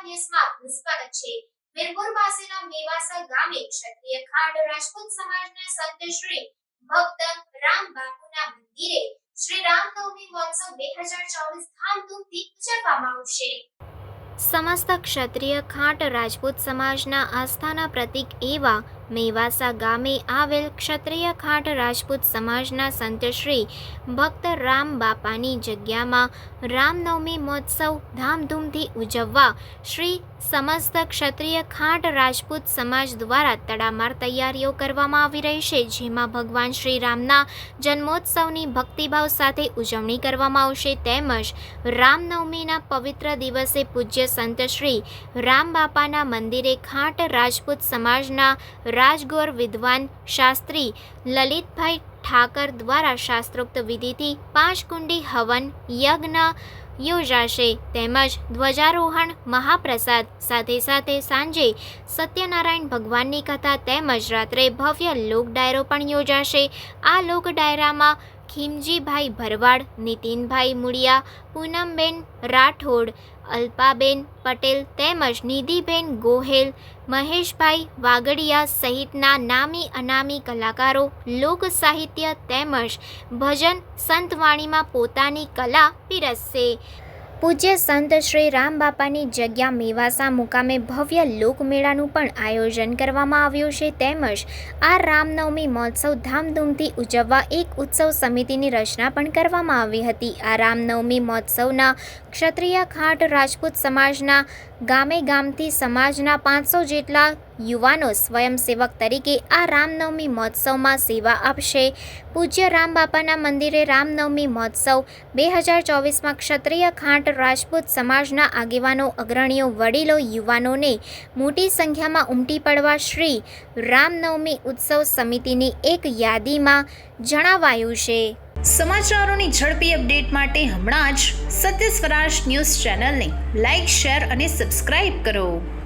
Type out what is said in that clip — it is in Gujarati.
ન્યૂઝમાં આપનું સ્વાગત છે. વીરપુર પાસેના મેવાસા ગામે ક્ષત્રિય ખાંડ રાજપૂત સમાજના સંત શ્રી ભક્ત રામ બાપુના મંદિરે શ્રી રામનવમી મહોત્સવ બે હજાર ચોવીસ ધામધૂમથી ઉજવવામાં આવશે. સમસ્ત ક્ષત્રિય ખાંટ રાજપૂત સમાજના આસ્થાના પ્રતીક એવા મેવાસા ગામે આવેલ ક્ષત્રિય ખાંટ રાજપૂત સમાજના સંત શ્રી ભક્ત રામ બાપાની જગ્યામાં રામનવમી મહોત્સવ ધામધૂમથી ઉજવવા શ્રી સમસ્ત ક્ષત્રિય ખાંટ રાજપૂત સમાજ દ્વારા તડામાર તૈયારીઓ કરવામાં આવી રહી છે, જેમાં ભગવાન શ્રી રામના જન્મોત્સવની ભક્તિભાવ સાથે ઉજવણી કરવામાં આવશે તેમજ રામનવમીના પવિત્ર દિવસે પૂજ્ય સંત શ્રી રામ બાપાના મંદિરે ખાંટ રાજપૂત સમાજના રાજગોર વિદ્વાન શાસ્ત્રી લલિતભાઈ ઠાકર દ્વારા શાસ્ત્રોક્ત વિધિથી પાંચ કુંડી હવન યજ્ઞ યોજાશે. તેમજ ધ્વજારોહણ મહાપ્રસાદ, સાથે સાથે સાંજે સત્યનારાયણ ભગવાનની કથા તેમજ રાત્રે ભવ્ય લોક ડાયરો પણ યોજાશે. આ લોક ડાયરામાં ખીમજીભાઈ ભરવાડ, નીતિનભાઈ મુડિયા પૂનમબેન રાઠોડ, અલ્પાબેન પટેલ તેમજ નિધિબેન ગોહેલ, મહેશભાઈ વાગડિયા સહિતના નામી અનામી કલાકારો, લોક સાહિત્ય તેમજ ભજન સંતવાણીમાં પોતાની કલા પીરસશે. પૂજ્ય સંત શ્રી રામ બાપાની જગ્યા મેવાસા મુકામે ભવ્ય લોકમેળાનું પણ આયોજન કરવામાં આવ્યું છે. તેમજ આ રામનવમી મહોત્સવ ધામધૂમથી ઉજવવા એક ઉત્સવ સમિતિની રચના પણ કરવામાં આવી હતી. આ રામનવમી મહોત્સવના ક્ષત્રિય ખાંટ રાજપૂત સમાજના ગામે ગામથી સમાજના પાંચસો જેટલા યુવાનો સ્વયંસેવક તરીકે આ રામનવમી મહોત્સવમાં સેવા આપશે. પૂજ્ય રામ બાપાના મંદિરે રામનવમી મહોત્સવ બે હજાર ચોવીસમાં ક્ષત્રિય ખાંટ રાજપૂત સમાજના આગેવાનો, અગ્રણીઓ, વડીલો, યુવાનોને મોટી સંખ્યામાં ઉમટી પડવા શ્રી રામનવમી ઉત્સવ સમિતિની એક યાદીમાં જણાવાયું છે. સમાચારોની ઝડપી અપડેટ માટે હમણાં જ સત્ય સ્વરાજ ન્યૂઝ ચેનલને લાઇક શેર અને સબસ્ક્રાઇબ કરો.